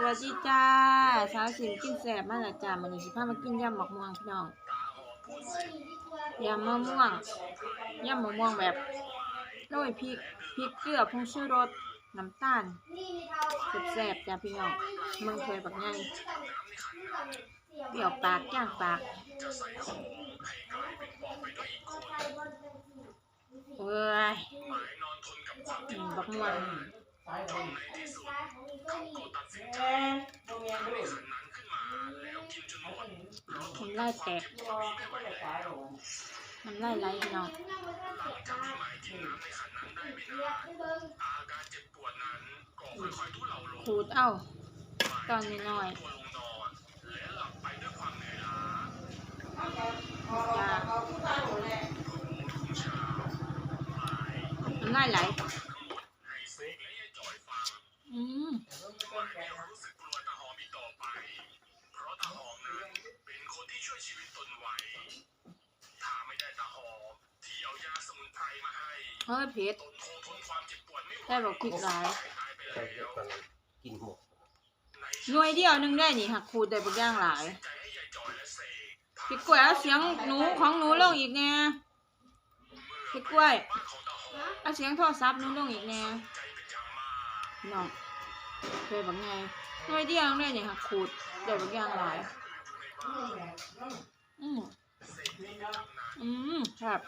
สวัสดีจ้าสาวสินกินแสบมาแล้วจ้ามันนี้สิพามากินยำหมกม่วงพี่น้องยำมะม่วงยำมะม่วงแบบโรยพริกพริกเกลือผงชูรสน้ำตาลแสบจ้าพี่น้องมืองเคยบักไงเปรี้ยวปากย่างปากเอ้ยอืมบักม่วง ทำลายแตกทำลายไหลพี่น้องขูดเอ้า ตอนน้อยๆจ้าน้ำลายไหล อืม เฮ้ยเผ็ดได้บอกพริกหลายใส่เยอะตอนนั้นกินหมดหน่วยเดียวหนึงได้นี่หักขูดได้บางอย่างหลายพี่กล้วยเอาเสียงหนูของหนูลงอีกแน่พี่กล้วยเอาเสียงโทรศัพท์หนูลงอีกแน่น้องได้บางไงหน่วยเดียวได้นี่หักขูดได้บางอย่างหลาย อืมอืมครับ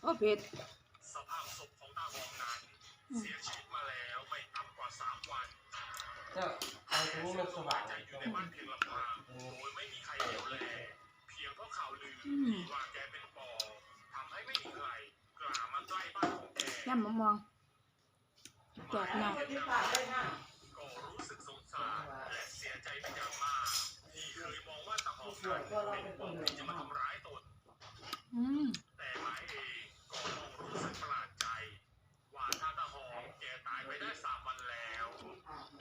โอ้เผ็ดสภาพศพของตาหอมนั้นเสียชีวิตมาแล้วไม่ต่ำกว่าสามวันก็เอาตรงนี้มันสว่างใจอยู่ในบ้านเพียงลำพังโดยไม่มีใครเดียวแลเพียงเพราะข่าวลืออืมว่าแกเป็นปอบทำให้ไม่มีใครกล้ามาใกล้บ้านของแกย่ำมะม่วงแจกหน่อ ว่าตาหอมนั้นเป็นปอบที่จะมาทำร้ายตนอืมแต่หมายเองก็คงรู้สึกประหลาดใจ ว่าถ้าตาหอมแกตายไปได้สามวันแล้ว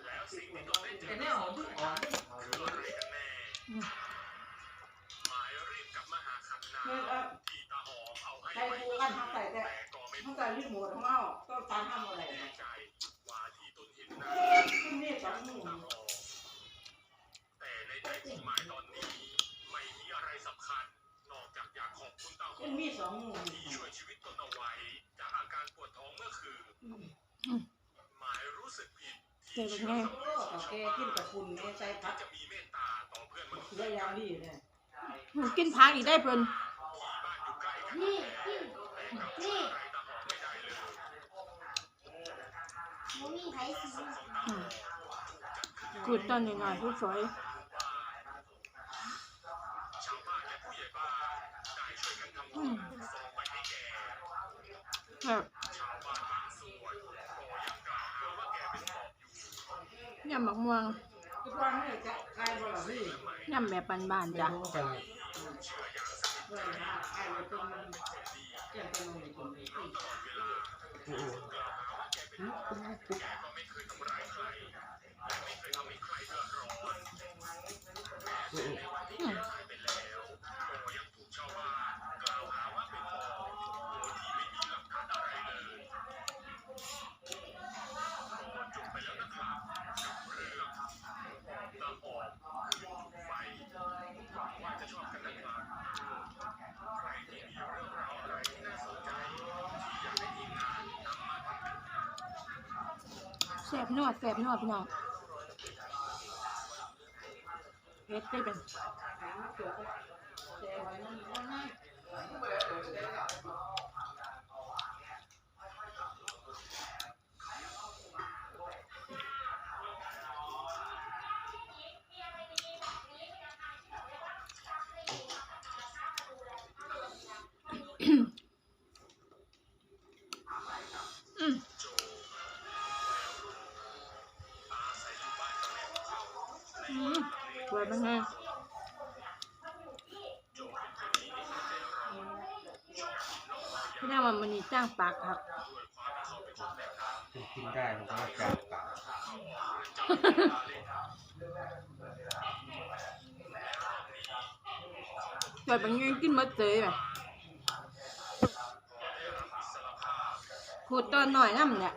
แล้วสิ่งที่ตนได้เจอเนี่ยหอมเพิ่งหอมคืออะไรกันแน่หมายรีบกลับมาหาขันนาที่ตาหอมเอาให้ใช้ไว้ดูกันทั้งใส่แต่ก็ไม่ทั้งใส่รีโมทของเราต้องการทำอะไรใจว่าที่ตนเห็นนั้นขึ้นนี่สองหมื่นตาหอมแต่ในใจของหมายตอน อบคุณตาหอขึ้นมมีสองหมื่นที่ช่วยชีวิตตนเอาไว้จากอาการปวดท้องเมื่อคืนหมายรู้สึกผิดเจอแบบไงโอเคกินกับคุณเนี่ยใส่พัดจะมีเมตตาต่อเพื่อนมนุษย์เสียยางดีเนี่ยอืมกินผักอีกได้เพิ่นที่บ้านอยู่ใกล้กันนี่นี่นี่ตาหอมไม่ได้เลยบ่มีไผสิอืมขูดตอนน้อยๆผู้สวย ยำบักมะม่วงยำแบบบานๆจ้ะรู้ แซ่บนวดแซ่บนวดพี่น้องเฮ็ดได้เป็น สวยเป็นไงพี่น้าว่ามันนี่จ้างปากครับมันกินได้มันก็กลางปากสวยเป็นไงกินหมดเลยแบบขูดตอนหน่อยน้ำเนี่ย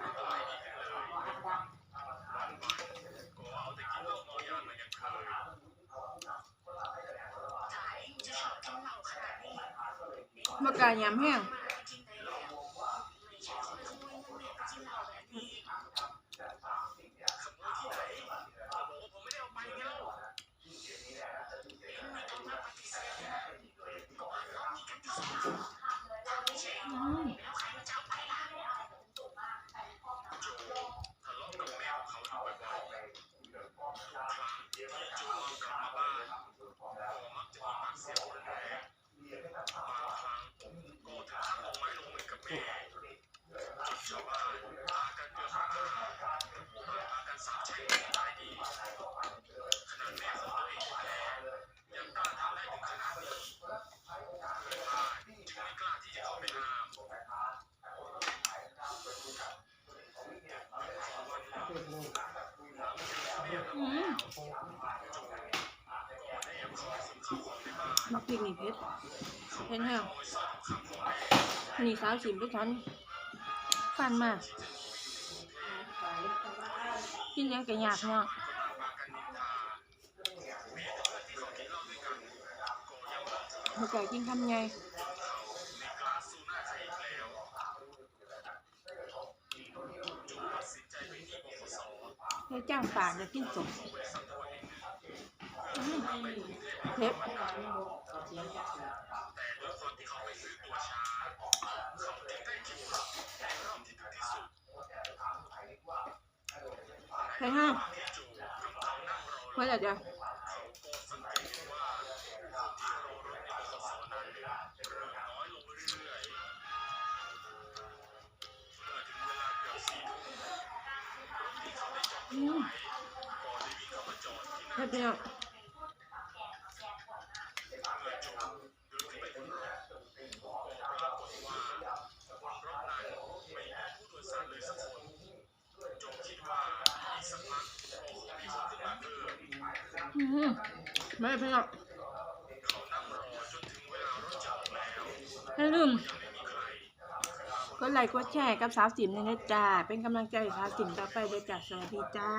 มากายำแห้ง มักพริกนี่เผ็ดเผ็ดแห้งนี่สาวสิมไปทันฟันมากินหยังกะยากเนาะเมื่อก่กินคำใหญ่แล้วจ้างปาจะกินสดอืม เผ็ดใช่ห้าไว้แต่เดี๋ยวอืมให้พี่น้อง ไม่พี่น้องอย่าลืมก็ไลค์ก็แชร์กับสาวสิมเลยนะจ้าเป็นกำลังใจสาวสิมต่อไปเลยจ้าสวัสดีจ้า